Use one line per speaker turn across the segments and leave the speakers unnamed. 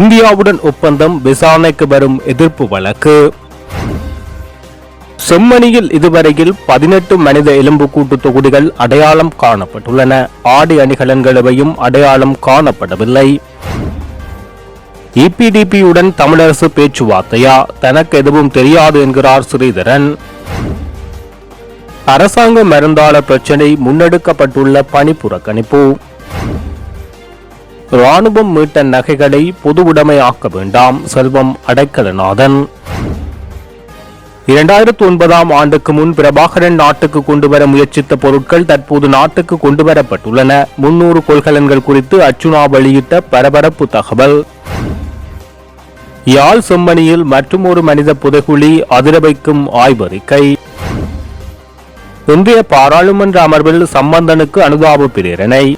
இந்தியாவுடன் ஒப்பந்தம் விசாரணைக்கு வரும் எதிர்ப்பு வழக்கு. செம்மணியில் இதுவரையில் பதினெட்டு மனித எலும்புக்கூட்டு தொகுதிகள் அடையாளம் காணப்பட்டுள்ளன. ஆடி அணிகலன்களவையும் அடையாளம் காணப்படவில்லை. இபிடிபியுடன் தமிழரசு பேச்சுவார்த்தையா? தனக்கு எதுவும் தெரியாது என்கிறார் ஸ்ரீதரன். அரசாங்க மருந்தாளர் பிரச்சினை முன்னெடுக்கப்பட்டுள்ள பணி புறக்கணிப்பு. ராணுவம் மீட்ட நகைகளை பொது உடைமையாக்க வேண்டாம் செல்வம் அடைக்கலநாதன். இரண்டாயிரத்து ஒன்பதாம் ஆண்டுக்கு முன் பிரபாகரன் நாட்டுக்கு கொண்டுவர முயற்சித்த பொருட்கள் தற்போது நாட்டுக்கு கொண்டுவரப்பட்டுள்ளன. முன்னூறு கொள்கலன்கள் குறித்து அர்ச்சுனா வெளியிட்ட பரபரப்பு தகவல். யாழ் செம்மணியில் மற்றுமொரு மனித புதைகுழி அதிரவைக்கும் ஆய்வறிக்கை. இன்றைய பாராளுமன்ற அமர்வில் சம்பந்தனுக்கு அனுதாப பிரேரணை.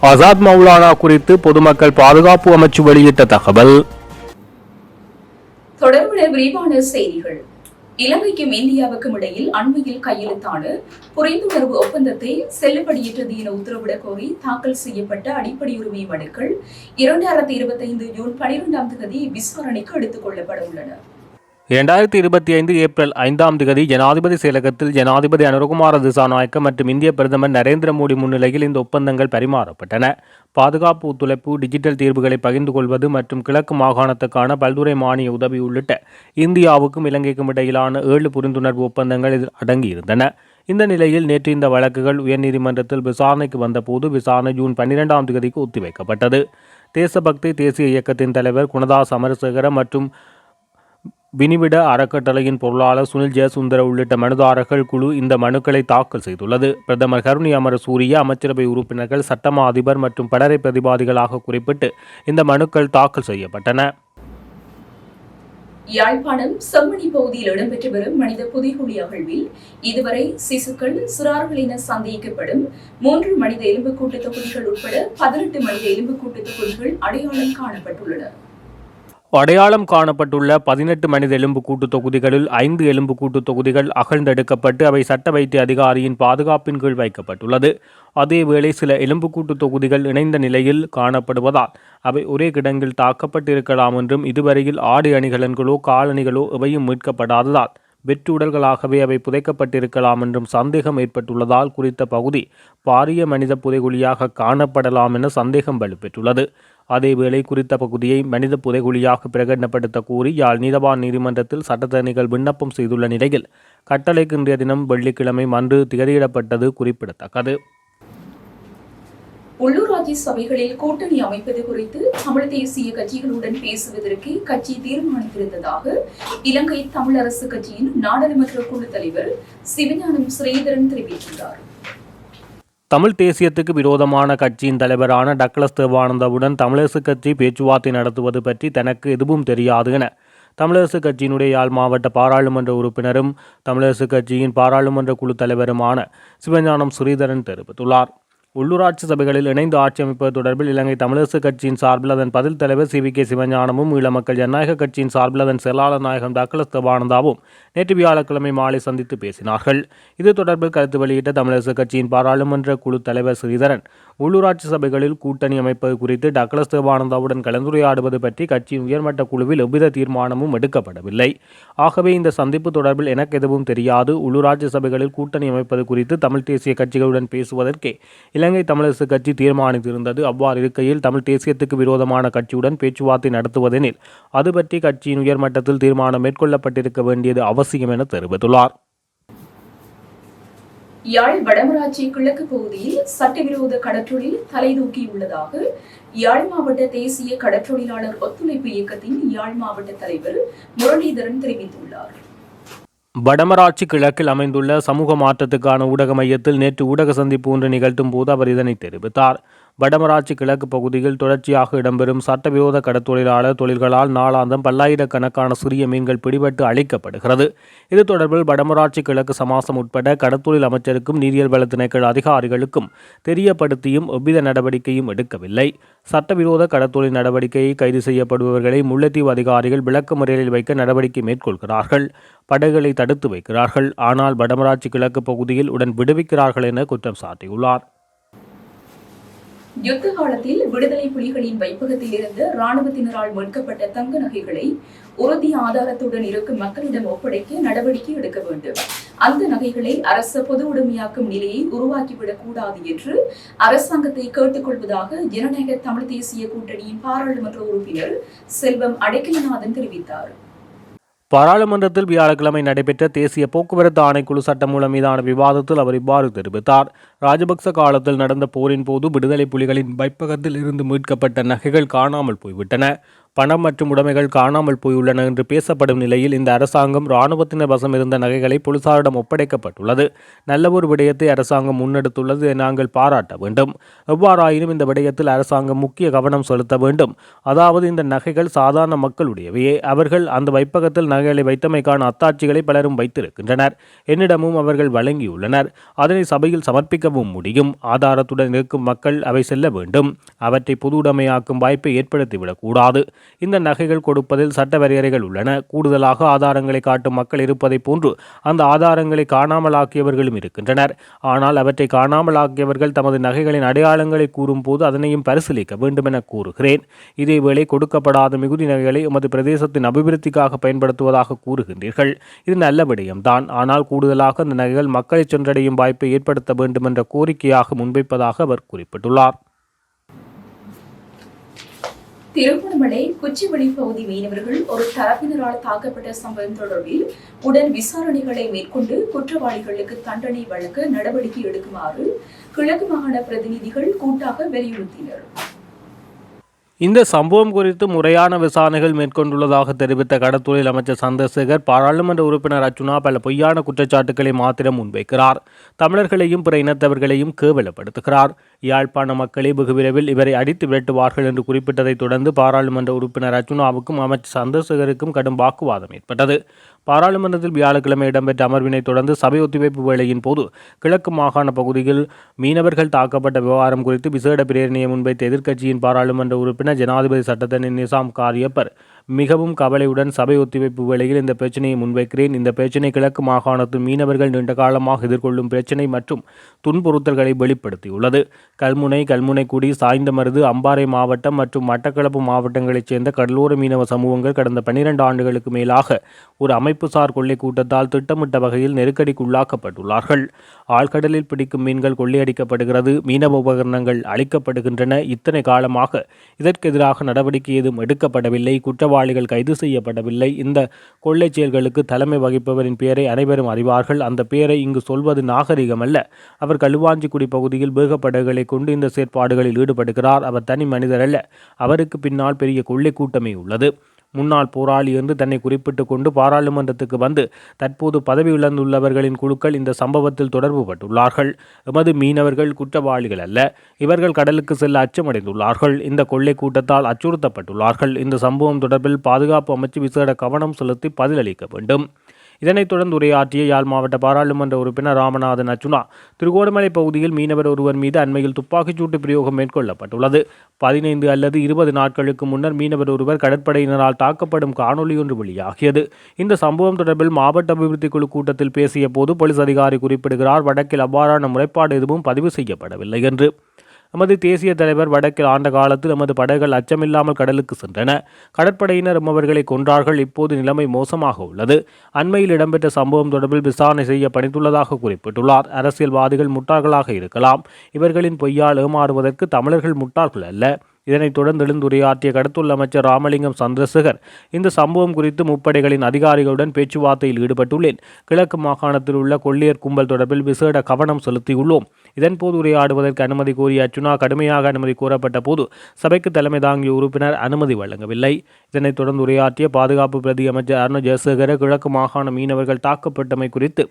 ஆசாத் மௌலானா குறித்து பொதுமக்கள் பாதுகாப்பு அமைச்சு வெளியிட்ட தகவல்.
தொடர்புடைய விரிவான செய்திகள். இலங்கைக்கும் இந்தியாவுக்கும் இடையில் அண்மையில் கையெழுத்தான புரிந்துணர்வு ஒப்பந்தத்தை செல்லுபடியற்றது என உத்தரவிடக் கோரி தாக்கல் செய்யப்பட்ட அடிப்படை உரிமை மனுக்கள் இரண்டாயிரத்தி இருபத்தைந்து ஜூன் பனிரெண்டாம் தேதி விசாரணைக்கு எடுத்துக் கொள்ளப்பட உள்ளன.
இரண்டாயிரத்தி இருபத்தி ஐந்து ஏப்ரல் ஐந்தாம் திகதி ஜனாதிபதி செயலகத்தில் ஜனாதிபதி அனுரகுமார திசாநாயக்க மற்றும் இந்திய பிரதமர் நரேந்திர மோடி முன்னிலையில் இந்த ஒப்பந்தங்கள் பரிமாறப்பட்டன. பாதுகாப்பு ஒத்துழைப்பு டிஜிட்டல் தீர்வுகளை பகிர்ந்து கொள்வது மற்றும் கிழக்கு மாகாணத்துக்கான பல்துறை மானிய உதவி உள்ளிட்ட இந்தியாவுக்கும் இலங்கைக்கும் இடையிலான ஏழு புரிந்துணர்வு ஒப்பந்தங்கள் இதில் அடங்கியிருந்தன. இந்த நிலையில் நேற்று இந்த வழக்குகள் உயர்நீதிமன்றத்தில் விசாரணைக்கு வந்தபோது விசாரணை ஜூன் பன்னிரெண்டாம் தேதிக்கு ஒத்திவைக்கப்பட்டது. தேசபக்தி தேசிய இயக்கத்தின் தலைவர் குணதாஸ் அமரசேகர மற்றும் வினிவிட அறக்கட்டளையின் பொருளாளர் சுனில் ஜெயசுந்தர உள்ளிட்ட மனுதாரர்கள் குழு இந்த மனுக்களை தாக்கல் செய்துள்ளது. பிரதமர் கருணி அமர சூரிய அமைச்சரவை உறுப்பினர்கள் சட்டமா அதிபர் மற்றும் படரை பிரதிவாதிகளாக குறிப்பிட்டு இந்த மனுக்கள் தாக்கல் செய்யப்பட்டன.
யாழ்ப்பாணம் செம்மணி பகுதியில் இடம்பெற்று வரும் மனித புதைகுழி அகழ்வில் இதுவரை சிசுக்கள் சிறார்கள் என சந்தேகிக்கப்படும் மூன்று மனித எலும்புக்கூட்டு தொகுதிகள் உட்பட பதினெட்டு மனித எலும்புக்கூட்டு தொகுதிகள் அடையாளம் காணப்பட்டுள்ளன.
அடையாளம் காணப்பட்டுள்ள பதினெட்டு மனித எலும்பு கூட்டுத் தொகுதிகளில் ஐந்து எலும்புக்கூட்டு தொகுதிகள் அகழ்ந்தெடுக்கப்பட்டு அவை சட்ட வைத்திய அதிகாரியின் பாதுகாப்பின் கீழ் வைக்கப்பட்டுள்ளது. அதேவேளை சில எலும்புக்கூட்டு தொகுதிகள் இணைந்த நிலையில் காணப்படுவதால் அவை ஒரே கிடங்கில் தாக்கப்பட்டிருக்கலாம் என்றும் இதுவரையில் ஆடு அணிகலன்களோ காலணிகளோ எவையும் மீட்கப்படாததால் வெற்று உடல்களாகவே அவை புதைக்கப்பட்டிருக்கலாம் என்றும் சந்தேகம் ஏற்பட்டுள்ளதால் குறித்த பகுதி பாரிய மனித புதைகுழியாக காணப்படலாம் என சந்தேகம் வலுப்பெற்றுள்ளது. அதேவேளை குறித்த பகுதியை மனித புதைகுழியாக பிரகடனப்படுத்த கோரி யாழ் நீதவான் நீதிமன்றத்தில் சட்டத்தரணிகள் விண்ணப்பம் செய்துள்ள நிலையில் கட்டளைக்கு இன்றைய தினம் வெள்ளிக்கிழமை அன்று திகதியிடப்பட்டது குறிப்பிடத்தக்கது.
உள்ளூராட்சி சபைகளில் கூட்டணி அமைப்பது குறித்து தமிழ் தேசிய கட்சிகளுடன் பேசுவதற்கு கட்சி தீர்மானித்திருந்ததாக இலங்கை தமிழரசு கட்சியின் நாடாளுமன்ற குழு தலைவர் சிவஞானம் ஸ்ரீதரன் தெரிவித்துள்ளார்.
தமிழ் தேசியத்துக்கு விரோதமான கட்சியின் தலைவரான டக்ளஸ் தேவானந்தாவுடன் தமிழரசு கட்சி பேச்சுவார்த்தை நடத்துவது பற்றி தனக்கு எதுவும் தெரியாது என தமிழரசு கட்சியினுடைய யாழ் மாவட்ட பாராளுமன்ற உறுப்பினரும் தமிழரசு கட்சியின் பாராளுமன்ற குழு தலைவருமான சிவஞானம் ஸ்ரீதரன் தெரிவித்துள்ளார். உள்ளூராட்சி சபைகளில் இணைந்து ஆட்சி அமைப்பது தொடர்பில் இலங்கை தமிழரசு கட்சியின் சார்பில் அதன் பதில் தலைவர் சி வி கே சிவஞானமும் ஈழ மக்கள் ஜனநாயக கட்சியின் சார்பில் அதன் செயலாளர் நாயகம் டக்ளஸ் தபானந்தாவும் நேற்று வியாழக்கிழமை மாலை சந்தித்து பேசினார்கள். இது தொடர்பில் கருத்து வெளியிட்ட தமிழரசு கட்சியின் பாராளுமன்ற குழு தலைவர் ஸ்ரீதரன் உள்ளூராட்சி சபைகளில் கூட்டணி அமைப்பது குறித்து டக்ளஸ் தேவானந்தாவுடன் கலந்துரையாடுவது பற்றி கட்சியின் உயர்மட்ட குழுவில் எவ்வித தீர்மானமும் எடுக்கப்படவில்லை. ஆகவே இந்த சந்திப்பு தொடர்பில் எனக்கு எதுவும் தெரியாது. உள்ளூராட்சி சபைகளில் கூட்டணி அமைப்பது குறித்து தமிழ் தேசிய கட்சிகளுடன் பேசுவதற்கே இலங்கை தமிழரசு கட்சி தீர்மானித்திருந்தது. அவ்வாறு இருக்கையில் தமிழ் தேசியத்துக்கு விரோதமான கட்சியுடன் பேச்சுவார்த்தை நடத்துவதெனில் அது பற்றி கட்சியின் உயர்மட்டத்தில் தீர்மானம் மேற்கொள்ளப்பட்டிருக்க வேண்டியது அவசியம் என தெரிவித்துள்ளார்.
யாழ் வடமராட்சி கிழக்கு பகுதியில் சட்டவிரோத கடற்றொழில் தலை தூக்கியுள்ளதாக யாழ் மாவட்ட தேசிய கடற்றொழிலாளர் ஒத்துழைப்பு இயக்கத்தின் யாழ் மாவட்ட தலைவர் முரளிதரன் தெரிவித்துள்ளார்.
வடமராட்சி கிழக்கில் அமைந்துள்ள சமூக மாற்றத்துக்கான ஊடக மையத்தில் நேற்று ஊடக சந்திப்பு ஒன்று நிகழ்த்தும் போது அவர் இதனை தெரிவித்தார். வடமராட்சி கிழக்கு பகுதியில் தொடர்ச்சியாக இடம்பெறும் சட்டவிரோத கடற்தொழிலாளர் தொழில்களால் நாளாந்தம் பல்லாயிரக்கணக்கான சிறிய மீன்கள் பிடிபட்டு அழிக்கப்படுகிறது. இது தொடர்பில் வடமராட்சி கிழக்கு சமாசம் உட்பட கடற்தொழில் அமைச்சருக்கும் நீரியல் வள திணைக்கள அதிகாரிகளுக்கும் தெரியப்படுத்தியும் எவ்வித நடவடிக்கையும் எடுக்கவில்லை. சட்டவிரோத கடத்தொழில் நடவடிக்கையை கைது செய்யப்படுபவர்களை முல்லைத்தீவு அதிகாரிகள் விளக்க முறையில் வைக்க நடவடிக்கை மேற்கொள்கிறார்கள். படகுகளை தடுத்து வைக்கிறார்கள். ஆனால் வடமராட்சி கிழக்கு பகுதியில் உடன் விடுவிக்கிறார்கள் என குற்றம் சாட்டியுள்ளார்.
யுத்த காலத்தில் விடுதலை புலிகளின் வைப்பகத்தில் இருந்து ராணுவத்தினரால் மீட்கப்பட்ட தங்க நகைகளை உறுதி ஆதாரத்துடன் இருக்கும் மக்களிடம் ஒப்படைக்க நடவடிக்கை எடுக்க வேண்டும். அந்த நகைகளை அரச பொது உடைமையாக்கும் நிலையை உருவாக்கிவிடக் கூடாது என்று அரசாங்கத்தை கேட்டுக்கொள்வதாக ஜனநாயக தமிழ் தேசிய கூட்டணியின் பாராளுமன்ற உறுப்பினர் செல்வம் அடைக்கலநாதன் தெரிவித்தார்.
பாராளுமன்றத்தில் வியாழக்கிழமை நடைபெற்ற தேசிய போக்குவரத்து ஆணைக்குழு சட்டமூலம் மீதான விவாதத்தில் அவர் இவ்வாறு தெரிவித்தார். ராஜபக்ச காலத்தில் நடந்த போரின் போது விடுதலை புலிகளின் வைப்பகத்தில் இருந்து மீட்கப்பட்ட நகைகள் காணாமல் போய்விட்டன. பணம் மற்றும் உடைமைகள் காணாமல் போயுள்ளன என்று பேசப்படும் நிலையில் இந்த அரசாங்கம் இராணுவத்தினர் வசம் இருந்த நகைகளை போலீசாரிடம் ஒப்படைக்கப்பட்டுள்ளது. நல்ல ஒரு விடயத்தை அரசாங்கம் முன்னெடுத்துள்ளது நாங்கள் பாராட்ட வேண்டும். எவ்வாறாயினும் இந்த விடயத்தில் அரசாங்கம் முக்கிய கவனம் செலுத்த வேண்டும். அதாவது இந்த நகைகள் சாதாரண மக்களுடையவையே. அவர்கள் அந்த வைப்பகத்தில் நகைகளை வைத்தமைக்கான அத்தாட்சிகளை பலரும் வைத்திருக்கின்றனர். என்னிடமும் அவர்கள் வழங்கியுள்ளனர். அதனை சபையில் சமர்ப்பிக்கவும் முடியும். ஆதாரத்துடன் இருக்கும் மக்கள் அவை செல்ல வேண்டும். அவற்றை பொது உடைமையாக்கும் வாய்ப்பை ஏற்படுத்திவிடக்கூடாது இந்த நகைகள் கொடுப்பதில் சட்ட வரையறைகள் உள்ளன. கூடுதலாக ஆதாரங்களை காட்டும் மக்கள் இருப்பதைப் போன்று அந்த ஆதாரங்களை காணாமலாக்கியவர்களும் இருக்கின்றனர். ஆனால் அவற்றை காணாமலாக்கியவர்கள் தமது நகைகளின் அடையாளங்களை கூறும்போது அதனையும் பரிசீலிக்க வேண்டும் என கூறுகிறேன். இதேவேளை கொடுக்கப்படாத மிகுதி நகைகளை உமது பிரதேசத்தின் அபிவிருத்திக்காக பயன்படுத்துவதாக கூறுகின்றீர்கள். இது நல்ல விடயம்தான். ஆனால் கூடுதலாக அந்த நகைகள் மக்களை சென்றடையும் வாய்ப்பை ஏற்படுத்த வேண்டும் என்ற கோரிக்கையாக முன்வைப்பதாக அவர் குறிப்பிட்டுள்ளார்.
திருகோணமலை குச்சிவெளி பகுதி மீனவர்கள் ஒரு தரப்பினரால் தாக்கப்பட்ட சம்பவம் தொடர்பில் உடன் விசாரணைகளை மேற்கொண்டு குற்றவாளிகளுக்கு தண்டனை வழங்க நடவடிக்கை எடுக்குமாறு கிழக்கு மாகாண பிரதிநிதிகள் கூட்டாக வலியுறுத்தினர்.
இந்த சம்பவம் குறித்து முறையான விசாரணைகள் மேற்கொண்டுள்ளதாக தெரிவித்த கடத்தொழில் அமைச்சர் சந்திரசேகர் பாராளுமன்ற உறுப்பினர் அர்ச்சுனா பல பொய்யான குற்றச்சாட்டுக்களை மாத்திரம் முன்வைக்கிறார். தமிழர்களையும் பிற இனத்தவர்களையும் கேவலப்படுத்துகிறார். யாழ்ப்பாண மக்களே வெகுவிரைவில் இவரை அடித்து விரட்டுவார்கள் என்று குறிப்பிட்டதைத் தொடர்ந்து பாராளுமன்ற உறுப்பினர் அர்ச்சுனாவுக்கும் அமைச்சர் சந்திரசேகருக்கும் கடும் வாக்குவாதம் ஏற்பட்டது. பாராளுமன்றத்தில் வியாழக்கிழமை இடம்பெற்ற அமர்வினை தொடர்ந்து சபை ஒத்திவைப்பு வேளையின் போது கிழக்கு மாகாண பகுதியில் மீனவர்கள் தாக்கப்பட்ட விவகாரம் குறித்து விசேட பிரேரணையை முன்வைத்த எதிர்க்கட்சியின் பாராளுமன்ற உறுப்பினர் ஜனாதிபதி சட்டத்தின் நிசாம் காரியப்பர் மிகவும் கவலையுடன் சபை ஒத்திவைப்பு வேளையில் இந்த பிரச்சனையை முன்வைக்கிறேன். இந்த பிரச்சனை கிழக்கு மாகாணத்தின் மீனவர்கள் நீண்ட காலமாக எதிர்கொள்ளும் பிரச்சனை மற்றும் துன்புறுத்தல்களை வெளிப்படுத்தியுள்ளது. கல்முனை கல்முனைக்குடி சாய்ந்தமருது அம்பாறை மாவட்டம் மற்றும் மட்டக்களப்பு மாவட்டங்களைச் சேர்ந்த கடலோர மீனவ சமூகங்கள் கடந்த பன்னிரண்டு ஆண்டுகளுக்கு மேலாக ஒரு அமைப்புசார் கொள்ளை கூட்டத்தால் திட்டமிட்ட வகையில் நெருக்கடிக்குள்ளாக்கப்பட்டுள்ளார்கள் ஆழ்கடலில் பிடிக்கும் மீன்கள் கொள்ளையடிக்கப்படுகிறது. மீனவ உபகரணங்கள் அழிக்கப்படுகின்றன. இத்தனை காலமாக இதற்கெதிராக நடவடிக்கை ஏதும் எடுக்கப்படவில்லை. குற்றவாளிகள் கைது செய்யப்படவில்லை. இந்த கொள்ளைச் செயல்களுக்கு தலைமை வகிப்பவரின் பெயரை அனைவரும் அறிவார்கள். அந்த பெயரை இங்கு சொல்வது நாகரிகமல்ல அவர் களுவாஞ்சிக்குடி பகுதியில் வேகப்படகுகளை கொண்டு இந்த செயற்பாடுகளில் ஈடுபடுகிறார். அவர் தனி மனிதர் அல்ல. அவருக்கு பின்னால் பெரிய கொள்ளை கூட்டமே உள்ளது. முன்னாள் போராளி என்று தன்னை குறிப்பிட்டு கொண்டு பாராளுமன்றத்துக்கு வந்து தற்போது பதவி இழந்துள்ளவர்களின் குழுக்கள் இந்த சம்பவத்தில் தொடர்பு பட்டுள்ளார்கள் எமது மீனவர்கள் குற்றவாளிகள் அல்ல. இவர்கள் கடலுக்கு செல்ல அச்சமடைந்துள்ளார்கள். இந்த கொள்ளை கூட்டத்தால் அச்சுறுத்தப்பட்டுள்ளார்கள். இந்த சம்பவம் தொடர்பில் பாதுகாப்பு அமைச்சு விசேட கவனம் செலுத்தி பதிலளிக்க வேண்டும். இதனைத் தொடர்ந்து உரையாற்றிய யாழ் மாவட்ட பாராளுமன்ற உறுப்பினர் ராமநாதன் அச்சுனா திருகோணமலை பகுதியில் மீனவர் ஒருவர் மீது அண்மையில் துப்பாக்கிச்சூட்டு பிரயோகம் மேற்கொள்ளப்பட்டுள்ளது. பதினைந்து அல்லது இருபது நாட்களுக்கு முன்னர் மீனவர் ஒருவர் கடற்படையினரால் தாக்கப்படும் காணொலி ஒன்று வெளியாகியது. இந்த சம்பவம் தொடர்பில் மாவட்ட அபிவிருத்தி குழு கூட்டத்தில் பேசிய போது போலீஸ் அதிகாரி குறிப்பிடுகிறார் வடக்கில் அவ்வாறான முறைப்பாடு எதுவும் பதிவு செய்யப்படவில்லை என்று. நமது தேசிய தலைவர் வடக்கில் ஆண்ட காலத்தில் நமது படைகள் அச்சமில்லாமல் கடலுக்கு சென்றன. கடற்படையினர் அவர்களை கொன்றார்கள். இப்போது நிலைமை மோசமாக உள்ளது. அண்மையில் இடம்பெற்ற சம்பவம் தொடர்பில் விசாரணை செய்ய பணித்துள்ளதாக குறிப்பிட்டுள்ளார். அரசியல்வாதிகள் முட்டாள்களாக இருக்கலாம். இவர்களின் பொய்யால் ஏமாறுவதற்கு தமிழர்கள் முட்டாள்கள் அல்ல. இதனைத் தொடர்ந்து எழுந்துரையாற்றிய கடத்துள்ள அமைச்சர் ராமலிங்கம் சந்திரசேகர் இந்த சம்பவம் குறித்து முப்படைகளின் அதிகாரிகளுடன் பேச்சுவார்த்தையில் ஈடுபட்டுள்ளேன். கிழக்கு மாகாணத்தில் உள்ள கொள்ளியர் கும்பல் தொடர்பில் விசேட கவனம் செலுத்தியுள்ளோம். இதன்போது உரையாடுவதற்கு அனுமதி கோரிய அச்சுனா கடுமையாக அனுமதி கோரப்பட்ட போது சபைக்கு தலைமை தாங்கிய உறுப்பினர் அனுமதி வழங்கவில்லை. இதனைத் தொடர்ந்து உரையாற்றிய பாதுகாப்பு பிரதி அமைச்சர் அருண் ஜெயசேகர கிழக்கு மாகாண மீனவர்கள் தாக்கப்பட்டமை குறித்து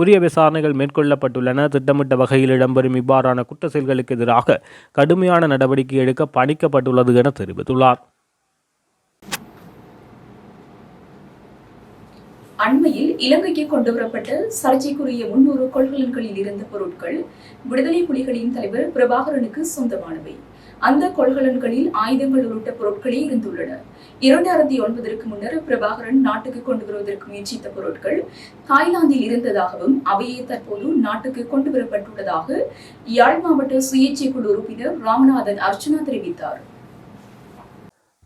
உரிய விசாரணைகள் மேற்கொள்ளப்பட்டுள்ளன. திட்டமிட்ட வகையில் இடம்பெறும் இவ்வாறான குற்ற செயல்களுக்கு எதிராக கடுமையான நடவடிக்கை எடுக்க பணிக்கப்பட்டுள்ளது என தெரிவித்துள்ளார்.
அண்மையில் இலங்கைக்கு கொண்டு வரப்பட்ட சர்ச்சைக்குரிய முன்னூறு கொள்கலன்களில் இருந்த பொருட்கள் விடுதலை புலிகளின் தலைவர் பிரபாகரனுக்கு சொந்தமானவை. அந்த கொள்கலன்களில் ஆயுதங்கள் உள்ளிட்ட பொருட்களே இருந்துள்ளன. இரண்டாயிரத்தி ஒன்பதற்கு முன்னர் பிரபாகரன் நாட்டுக்கு கொண்டு வருவதற்கு முயற்சித்த பொருட்கள் தாய்லாந்தில் இருந்ததாகவும் அவையே தற்போது நாட்டுக்கு கொண்டு வரப்பட்டுள்ளதாக யாழ் மாவட்ட சுயேட்சை குழு உறுப்பினர் ராமநாதன் அர்ச்சனா தெரிவித்தார்.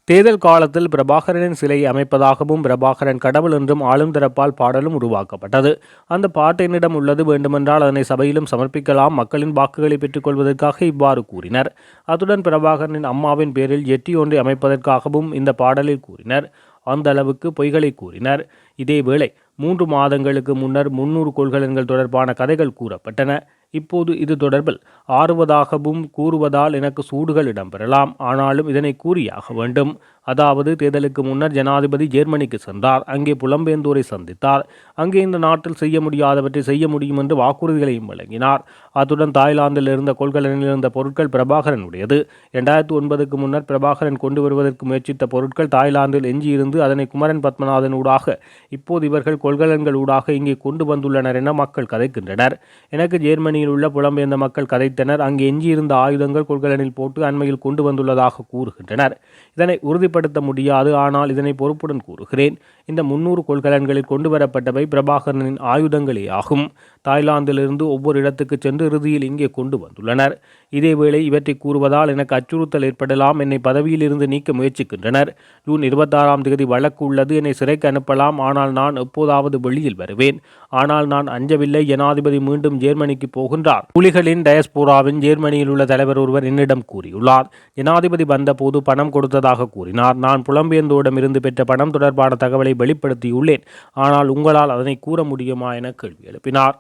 தேர்தல் காலத்தில் பிரபாகரனின் சிலையை அமைப்பதாகவும் பிரபாகரன் கடவுள் என்றும் ஆளும் தரப்பால் பாடலும் உருவாக்கப்பட்டது. அந்த பாட்டு என்னிடம் உள்ளது வேண்டுமென்றால் அதனை சபையிலும் சமர்ப்பிக்கலாம் மக்களின் வாக்குகளை பெற்றுக்கொள்வதற்காக இவ்வாறு கூறினர். அத்துடன் பிரபாகரனின் அம்மாவின் பேரில் எட்டி ஒன்றை அமைப்பதற்காகவும் இந்த பாடலில் கூறினர். அந்த அளவுக்கு பொய்களை கூறினர். இதேவேளை மூன்று மாதங்களுக்கு முன்னர் முன்னூறு கொள்கலன்கள் தொடர்பான கதைகள் கூறப்பட்டன. இப்போது இது தொடர்பில் ஆறுவதாகவும் கூறுவதால் எனக்கு சூடுகள் இடம்பெறலாம். ஆனாலும் இதனை கூறியாக வேண்டும். அதாவது தேர்தலுக்கு முன்னர் ஜனாதிபதி ஜெர்மனிக்கு சென்றார். அங்கே புலம்பெயர்ந்தோரை சந்தித்தார். அங்கே இந்த நாட்டில் செய்ய முடியாதவற்றை செய்ய முடியும் என்று வாக்குறுதிகளையும் வழங்கினார். அத்துடன் தாய்லாந்தில் இருந்த கொள்கலனில் இருந்த பொருட்கள் பிரபாகரனுடையது. இரண்டாயிரத்தி ஒன்பதுக்கு முன்னர் பிரபாகரன் கொண்டு வருவதற்கு முயற்சித்த பொருட்கள் தாய்லாந்தில் எஞ்சியிருந்து அதனை குமரன் பத்மநாதன் ஊடாக இப்போது இவர்கள் கொள்கலன்கள் ஊடாக இங்கே கொண்டு வந்துள்ளனர் என மக்கள் கதைக்கின்றனர். எனக்கு ஜெர்மனியில் உள்ள புலம்பெயர்ந்த மக்கள் கதைத்தனர். அங்கே எஞ்சியிருந்த ஆயுதங்கள் கொள்கலனில் போட்டு அண்மையில் கொண்டு வந்துள்ளதாக கூறுகின்றனர். இதனை உறுதிப்படுத்த முடியாது ஆனால் இதனை பொறுப்புடன் கூறுகிறேன். இந்த முன்னூறு கொள்கலன்களில் கொண்டு வரப்பட்டவை பிரபாகரனின் ஆயுதங்களே ஆகும் தாய்லாந்திலிருந்து ஒவ்வொரு இடத்துக்கு சென்று இறுதியில் இங்கே கொண்டு வந்துள்ளனர். இதேவேளை இவற்றை கூறுவதால் எனக்கு அச்சுறுத்தல் ஏற்படலாம். என்னை பதவியிலிருந்து நீக்க முயற்சிக்கின்றனர். ஜூன் இருபத்தாறாம் தேதி வழக்கு உள்ளது. என்னை சிறைக்கு அனுப்பலாம். ஆனால் நான் எப்போதாவது வெளியில் வருவேன். ஆனால் நான் அஞ்சவில்லை. ஜனாதிபதி மீண்டும் ஜெர்மனிக்கு போகின்றார். புலிகளின் டயஸ்போராவின் ஜெர்மனியில் உள்ள தலைவர் ஒருவர் என்னிடம் கூறியுள்ளார். ஜனாதிபதி வந்தபோது பணம் கொடுத்ததாக கூறினார். நான் புலம்பெயர்ந்தோரிடமிருந்து பெற்ற பணம் தொடர்பான தகவலை வெளிப்படுத்தியுள்ளேன். ஆனால் உங்களால் அதனை கூற முடியுமா என கேள்வி எழுப்பினார்.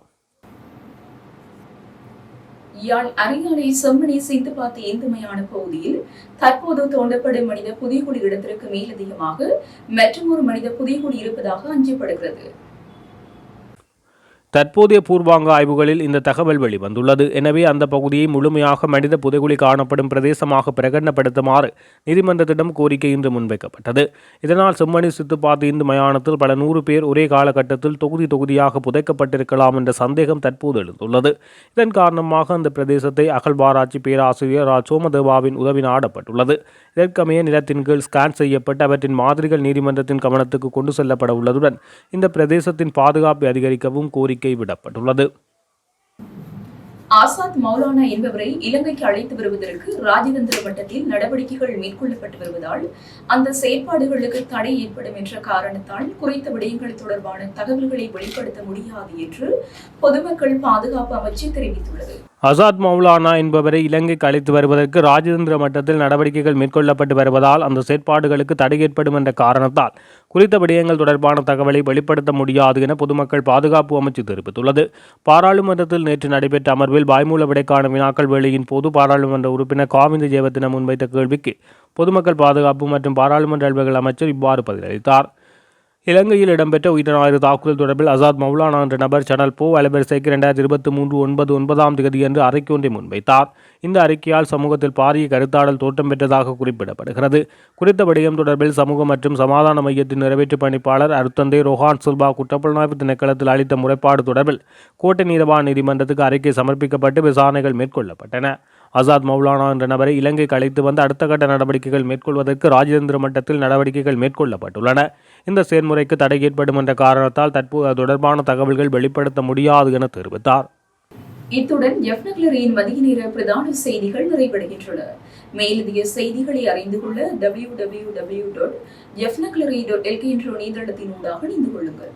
யாழ் அரியாலை செம்மணி சிந்துபாத்தி இந்துமையான பகுதியில் தற்போது தோண்டப்படும் மனித புதைகுழி இடத்திற்கு மேலதிகமாக மற்றொரு மனித புதைகுழி இருப்பதாக அஞ்சப்படுகிறது.
தற்போதைய பூர்வாங்க ஆய்வுகளில் இந்த தகவல் வெளிவந்துள்ளது. எனவே அந்த பகுதியை முழுமையாக மனித புதைகுழி காணப்படும் பிரதேசமாக பிரகடனப்படுத்துமாறு நீதிமன்றத்திடம் கோரிக்கை இன்று முன்வைக்கப்பட்டது. இதனால் செம்மணி சித்துப்பாத்து இந்து மயானத்தில் பல நூறு பேர் ஒரே காலகட்டத்தில் தொகுதி தொகுதியாக புதைக்கப்பட்டிருக்கலாம் என்ற சந்தேகம் தற்போது எழுந்துள்ளது. இதன் காரணமாக அந்த பிரதேசத்தை அகழ்வாராய்ச்சி பேராசிரியர் ரா சோமதேவாவின் உதவி நாடப்பட்டுள்ளது இதற்கமைய நிலத்தின் கீழ் ஸ்கேன் செய்யப்பட்டு அவற்றின் மாதிரிகள் நீதிமன்றத்தின் கவனத்துக்கு கொண்டு செல்லப்பட உள்ளதுடன் இந்த பிரதேசத்தின் பாதுகாப்பை அதிகரிக்கவும் கோரிக்கை விடப்பட்டுள்ளது
ஆசாத் மௌலானா என்பவரை இலங்கைக்கு அழைத்து வருவதற்கு ராஜதந்திர மட்டத்தில் நடவடிக்கைகள் மேற்கொள்ளப்பட்டு வருவதால் அந்த செயற்பாடுகளுக்கு தடை ஏற்படும் என்ற காரணத்தால் குறித்த விடயங்கள் தொடர்பான தகவல்களை வெளிப்படுத்த முடியாது என்று பொதுமக்கள் பாதுகாப்பு அமைச்சு தெரிவித்துள்ளது.
அசாத் மௌலானா என்பவரை இலங்கைக்கு அழைத்து வருவதற்கு ராஜதந்திர மட்டத்தில் நடவடிக்கைகள் மேற்கொள்ளப்பட்டு வருவதால் அந்த செயற்பாடுகளுக்கு தடை ஏற்படும் என்ற காரணத்தால் குறித்த விடயங்கள் தொடர்பான தகவலை வெளிப்படுத்த முடியாது என பொதுமக்கள் பாதுகாப்பு அமைச்சு தெரிவித்துள்ளது. பாராளுமன்றத்தில் நேற்று நடைபெற்ற அமர்வில் வாய்மூல விடைக்கான வினாக்கள் வேளையின் போது பாராளுமன்ற உறுப்பினர் காவிந்த ஜெயவர்தன முன்வைத்த கேள்விக்கு பொதுமக்கள் பாதுகாப்பு மற்றும் பாராளுமன்ற அலுவல்கள் அமைச்சர் இவ்வாறு பதிலளித்தார். இலங்கையில் இடம்பெற்ற உயிரினாயிரு தாக்குதல் தொடர்பில் அசாத் மௌலானா என்ற நபர் சனல் போ அலைவரிசைக்கு இரண்டாயிரத்தி இருபத்தி மூன்று ஒன்பது ஒன்பதாம் தேதி என்று அறிக்கை ஒன்றை முன்வைத்தார். இந்த அறிக்கையால் சமூகத்தில் பாரிய கருத்தாடல் தோற்றம் பெற்றதாக குறிப்பிடப்படுகிறது. குறித்த விடயம் தொடர்பில் சமூக மற்றும் சமாதான மையத்தின் நிறைவேற்று பணிப்பாளர் அருத்தந்தை ரோஹான் சுல்பா குற்றப்புலனாய்வு திணைக்களத்தில் அளித்த முறைப்பாடு தொடர்பில் கோட்டை நீதவான் நீதிமன்றத்துக்கு அறிக்கை சமர்ப்பிக்கப்பட்டு விசாரணைகள் மேற்கொள்ளப்பட்டன. ஆசாத் மௌலானா என்ற நபரை இலங்கைக்கு அழைத்து வந்து அடுத்த கட்ட நடவடிக்கைகள் மேற்கொள்வதற்கு ராஜதந்திர மட்டத்தில் நடவடிக்கைகள் மேற்கொள்ளப்பட்டுள்ளன. இந்த செயல்முறைக்கு தடை ஏற்படும் என்ற காரணத்தால் தற்போது அது தொடர்பான தகவல்கள் வெளிப்படுத்த முடியாது என தெரிவித்தார்.
இத்துடன் எஃப்னக்லரியின் மதிய நேர பிரதான செய்திகள் நிறைவடைகின்றன. மேலதிக செய்திகளை அறிந்து கொள்ள டபிள்யூ டபிள்யூ டபிள்யூ டாட் எஃப்னக்லரி டாட் எல்கே என்ற இணையதளத்தினூடாக இணைந்து கொள்ளுங்கள்.